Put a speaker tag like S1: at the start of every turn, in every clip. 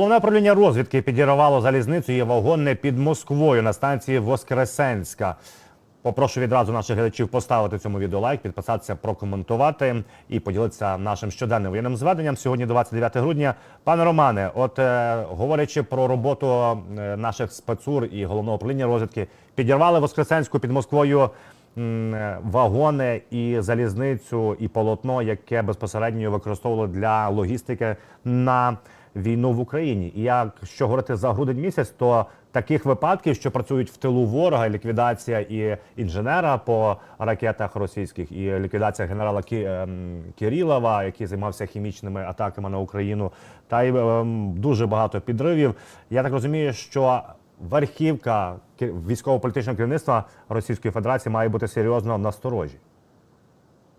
S1: Головне управління розвідки підірвало залізницю і вагонне під Москвою на станції Воскресенська. Попрошу відразу наших глядачів поставити цьому відео лайк, підписатися, прокоментувати і поділитися нашим щоденним воєнним зведенням. Сьогодні 29 грудня. Пане Романе, от е, говорячи про роботу е, наших спецур і головного управління розвідки, підірвали Воскресенську під Москвою м, е, вагони і залізницю, і полотно, яке безпосередньо використовували для логістики на війну в Україні. І якщо говорити за грудень місяць, то таких випадків, що працюють в тилу ворога, ліквідація і інженера по ракетах російських, і ліквідація генерала Кі, ем, Кирилова, який займався хімічними атаками на Україну, та й ем, дуже багато підривів. Я так розумію, що верхівка військово-політичного керівництва Російської Федерації має бути серйозно насторожі.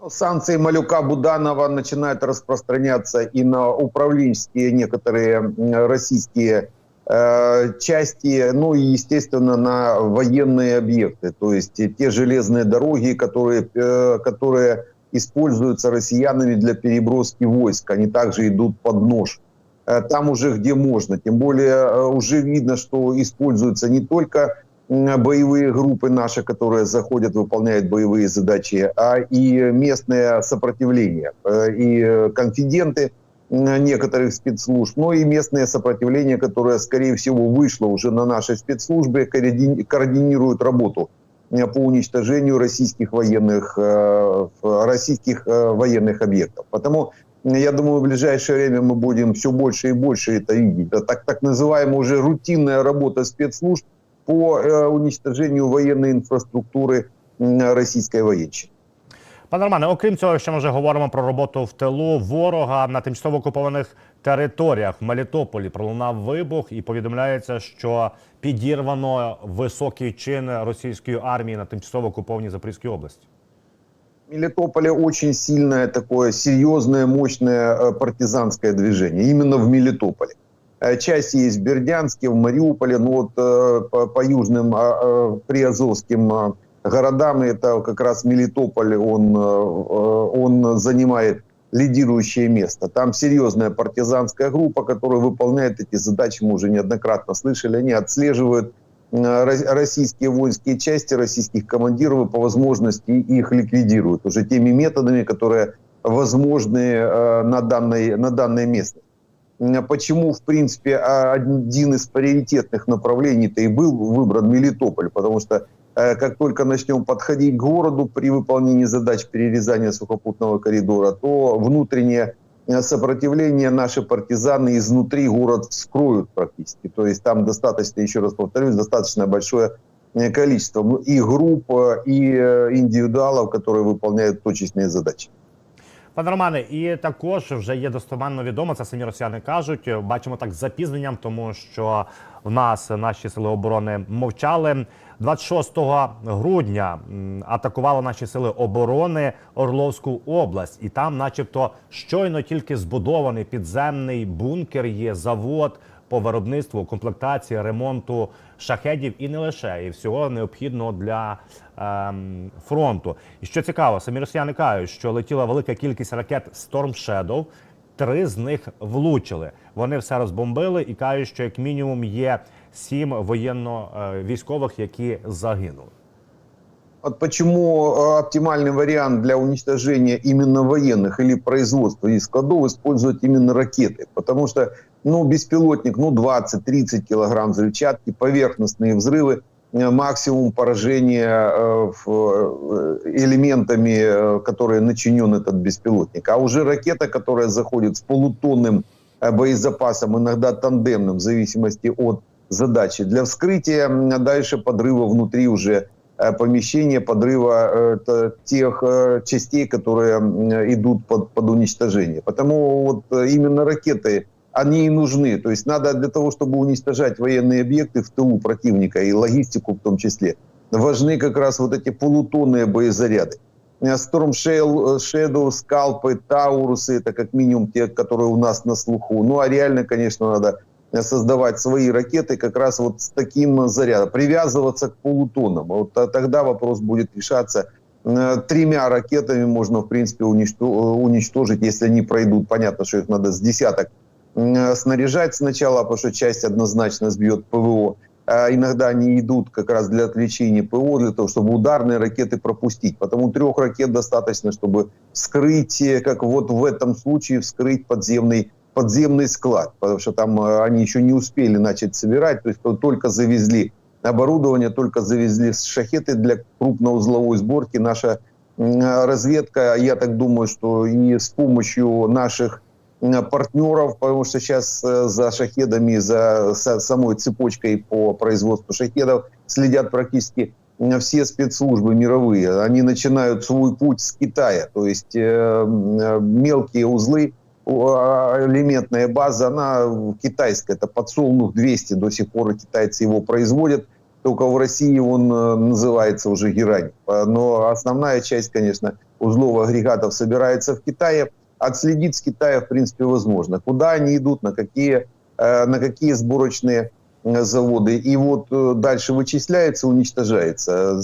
S2: Санкции Малюка Буданова начинают распространяться и на управленческие некоторые российские э, части, ну и, естественно, на военные объекты. То есть те железные дороги, которые, э, которые используются россиянами для переброски войск, они также идут под нож. Э, Там уже где можно. Тем более уже видно, что используются не только боевые группы наши, которые заходят, выполняют боевые задачи, а и местное сопротивление, э, и э, конфиденты некоторых спецслужб, но и местное сопротивление, которое, скорее всего, вышло уже на наши спецслужбы, координи- координируют работу э, по уничтожению российских военных, российских военных объектов. Потому я думаю, в ближайшее время мы будем все больше и больше это видеть. Это так, так называемая уже рутинная работа спецслужб по э, уничтожению военной инфраструктуры м, российской военщины.
S1: Пане Романе, окрім цього, якщо ми вже говоримо про роботу в тилу ворога на тимчасово окупованих територіях в Мелітополі пролунав вибух і повідомляється, що підірвано високий чин російської армії на тимчасово окупованій Запорізькій області.
S2: В Мелитополе очень сильное такое серьезное, мощное э, партизанское движение. Именно в Мелитополе. Э, Часть есть в Бердянске, в Мариуполе, но вот э, по, по южным а, а, приазовским а, городам это как раз Мелитополь, он, э, он занимает лидирующее место. Там серьезная партизанская группа, которая выполняет эти задачи, мы уже неоднократно слышали, они отслеживают ро- российские воинские части, российских командиров и по возможности их ликвидируют уже теми методами, которые возможны на данной, на данной местности. Почему, в принципе, а, один из приоритетных направлений-то и был выбран Мелитополь? Потому что э, как только начнем подходить к городу при выполнении задач перерезания сухопутного коридора, то внутреннее э, сопротивление наши партизаны изнутри город вскроют практически. То есть там достаточно, еще раз повторюсь, достаточно большое э, количество и групп, и индивидуалов, которые выполняют точечные задачи.
S1: Пане Романе, і також вже є достоманно відомо, це самі росіяни кажуть. Бачимо так запізненням, тому що в нас наші сили оборони мовчали. 26 грудня атакували наші сили оборони Орловську область, і там, начебто, щойно тільки збудований підземний бункер, є завод по виробництву, комплектації, ремонту шахедів і не лише, і всього необхідного для ем, фронту. І що цікаво, самі росіяни кажуть, що летіла велика кількість ракет Storm Shadow, три з них влучили. Вони все розбомбили і кажуть, що як мінімум є сім воєнно-військових, які загинули.
S2: Вот почему э, оптимальный вариант для уничтожения именно военных или производства из складов использовать именно ракеты. Потому что ну, беспилотник, ну 20-30 килограмм взрывчатки, поверхностные взрывы, э, максимум поражения э, э, элементами, которые начинен этот беспилотник. А уже ракета, которая заходит с полутонным боезапасом, иногда тандемным, в зависимости от задачи, для вскрытия, дальше подрыва внутри уже помещения, подрыва тех частей, которые идут под, под уничтожение. Потому вот именно ракеты, они и нужны. То есть надо для того, чтобы уничтожать военные объекты в тылу противника и логистику в том числе, важны как раз вот эти полутонные боезаряды. Э, Storm Shell- Shadow, скалпы, Таурусы, это как минимум те, которые у нас на слуху. Ну а реально, конечно, надо э, создавать свои ракеты как раз вот с таким зарядом, привязываться к полутонам. Вот тогда вопрос будет решаться. Э, Тремя ракетами можно, в принципе, уничто- э, уничтожить, если они пройдут. Понятно, что их надо с десяток снаряжать сначала, потому что часть однозначно сбьет ПВО. А иногда они идут как раз для отвлечения ПВО, для того, чтобы ударные ракеты пропустить. Потому трех ракет достаточно, чтобы вскрыть, э, как вот в этом случае, вскрыть подземный подземный склад, потому что там э, они еще не успели начать собирать, то есть то- только завезли оборудование, только завезли шахеты для крупноузловой сборки. Наша разведка, я так думаю, что и с помощью наших партнеров, потому что сейчас э, за шахедами, за са- самой цепочкой по производству шахедов следят практически м, все спецслужбы мировые. Они начинают свой путь с Китая, то есть э, э, мелкие узлы, а, элементная база, она китайская, это подсолнух 200, до сих пор китайцы его производят, только в России он э, называется уже герань. Но основная часть, конечно, узлов агрегатов собирается в Китае. Отследить с Китая, в принципе, возможно. Куда они идут, на какие, э, на какие сборочные э, заводы. И вот э, дальше вычисляется, уничтожается.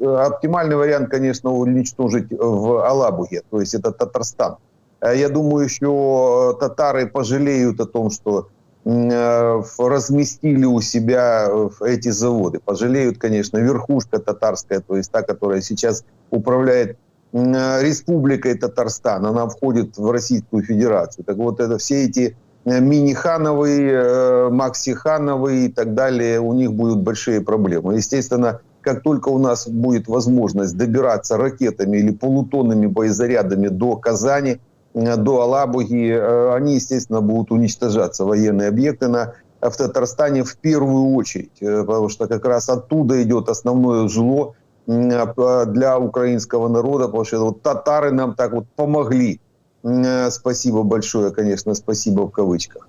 S2: Оптимальный вариант, конечно, уничтожить в Алабуге, то есть это Татарстан. Я думаю, еще татары пожалеют о том, что разместили у себя эти заводы. Пожалеют, конечно, верхушка татарская, то есть та, которая сейчас управляет Республикой Татарстан. Она входит в Российскую Федерацию. Так вот, это все эти э, мини-хановые, э, макси-хановые и так далее, у них будут большие проблемы. Естественно, как только у нас будет возможность добираться ракетами или полутонными боезарядами до Казани, э, до Алабуги, э, они, естественно, будут уничтожаться, военные объекты на, в Татарстане в первую очередь, э, потому что как раз оттуда идет основное зло э, для украинского народа, потому что вот татары нам так вот помогли. М, э, Спасибо большое, конечно, спасибо в кавычках.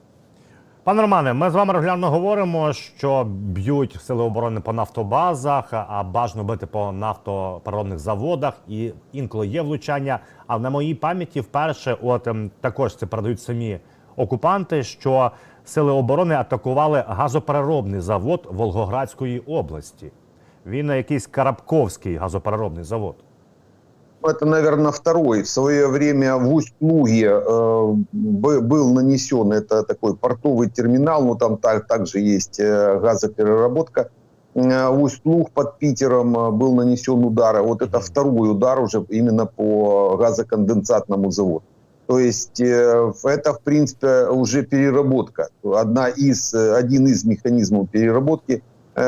S1: Пане Романе, ми з вами регулярно говоримо, що б'ють сили оборони по нафтобазах, а бажано бити по нафтопереробних заводах, і інколи є влучання. А на моїй пам'яті вперше, от ем, також це передають самі окупанти, що сили оборони атакували газопереробний завод Волгоградської області. Він на якийсь Карабковський газопереробний завод.
S2: Это, наверное, второй. В свое время в Усть-Луге э, бы- был нанесен, это такой портовый терминал, но там так, также есть э, газопереработка. Э, в Усть-Луг под Питером э, был нанесен удар. Вот это второй удар уже именно по газоконденсатному заводу. То есть э, это, в принципе, уже переработка. Одна из, э, один из механизмов переработки,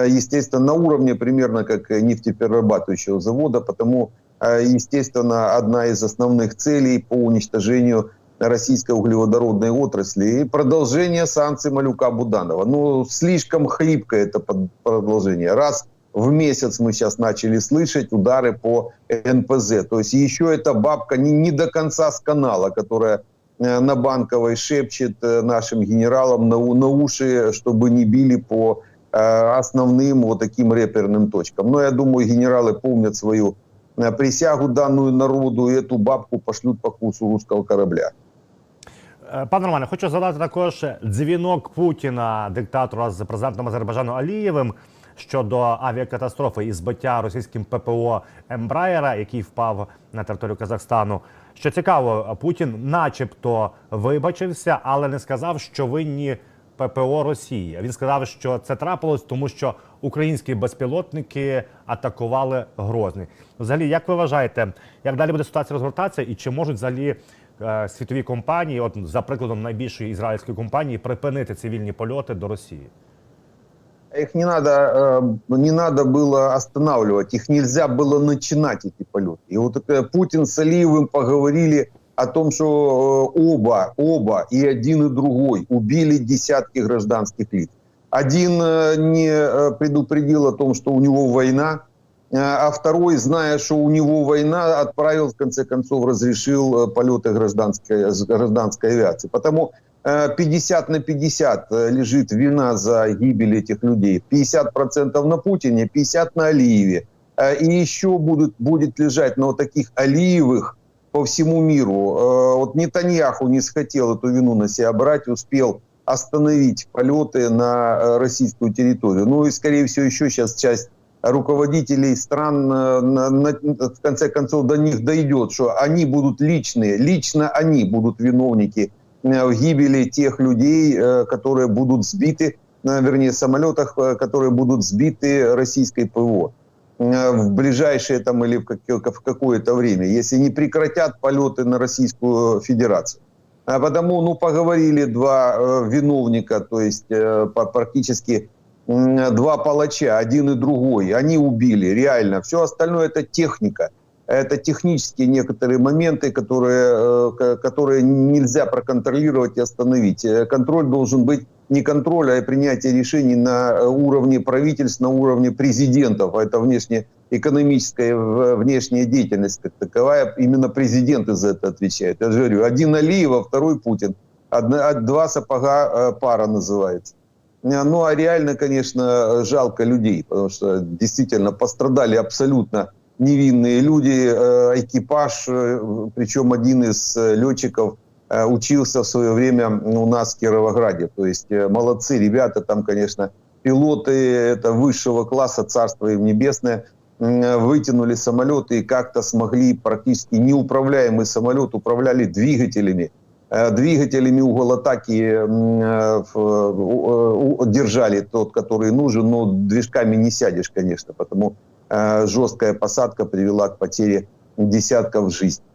S2: естественно, на уровне примерно как нефтеперерабатывающего завода, потому Э, естественно, одна из основных целей по уничтожению российской углеводородной отрасли и продолжение санкций Малюка Буданова. Ну, слишком хлипкое это продолжение. Раз в месяц мы сейчас начали слышать удары по НПЗ. То есть еще эта бабка не, не до конца с канала, которая э, на Банковой шепчет э, нашим генералам на, на уши, чтобы не били по э, основным вот таким реперным точкам. Но я думаю, генералы помнят свою э, присягу данную народу, и эту бабку пошлют по курсу русского корабля.
S1: Е, Пане Романе, хочу задати також дзвінок Путіна, диктатора з президентом Азербайджану Алієвим щодо авіакатастрофи і збиття російським ППО Ембраєра, який впав на територію Казахстану. Що цікаво, Путін, начебто, вибачився, але не сказав, що винні ППО Росії. Він сказав, що це трапилось, тому що українські безпілотники атакували Грозний. Взагалі, як ви вважаєте, як далі буде ситуація розгортатися, і чи можуть взагалі е, світові компанії, от за прикладом найбільшої ізраїльської компанії, припинити цивільні польоти до Росії?
S2: Их не надо, э, не надо было останавливать, их нельзя было начинать, эти полеты. И вот это Путин с Алиевым поговорили о том, что э, оба, оба, и один, и другой убили десятки гражданских лиц. Один э, не э, предупредил о том, что у него война, а второй, зная, что у него война, отправил, в конце концов, разрешил полеты гражданской, гражданской авиации. Потому э, 50 на 50 э, лежит вина за гибель этих людей. 50% на Путине, 50% на Алиеве. И еще будут, будет лежать на вот таких Алиевых по всему миру. Э, Вот Нетаньяху не захотел эту вину на себя брать, успел остановить полеты на э, российскую территорию. Ну и, скорее всего, еще сейчас часть руководителей стран, э, на- на- в конце концов, до них дойдет, что они будут личные, лично они будут виновники в гибели тех людей, которые будут сбиты, вернее, самолетах, которые будут сбиты российской ПВО в ближайшее там или в, как- в какое-то время, если не прекратят полеты на Российскую Федерацию. А потому, ну, поговорили два э, виновника, то есть э, практически два палача, один и другой. Они убили, реально. Все остальное это техника. Это технические некоторые моменты, которые, э, ко- которые нельзя проконтролировать и остановить. Э, Контроль должен быть не контроль, а принятие решений на э, уровне правительств, на уровне президентов. А Это внешнеэкономическая в- внешняя деятельность как таковая. Именно президенты за это отвечают. Я же говорю, один Алиев, а второй Путин. Одна, а два сапога э, пара называется. Э, Ну, а реально, конечно, жалко людей, потому что действительно пострадали абсолютно невинные люди, э, экипаж, э, причем один из э, летчиков э, учился в свое время у нас в Кировограде. То есть э, молодцы ребята, там, конечно, пилоты это высшего класса, царство им небесное, м, вытянули самолеты и как-то смогли практически неуправляемый самолет, управляли двигателями, э, двигателями угол атаки э, держали тот, который нужен, но движками не сядешь, конечно, потому э, жесткая посадка привела к потере десятков жизней.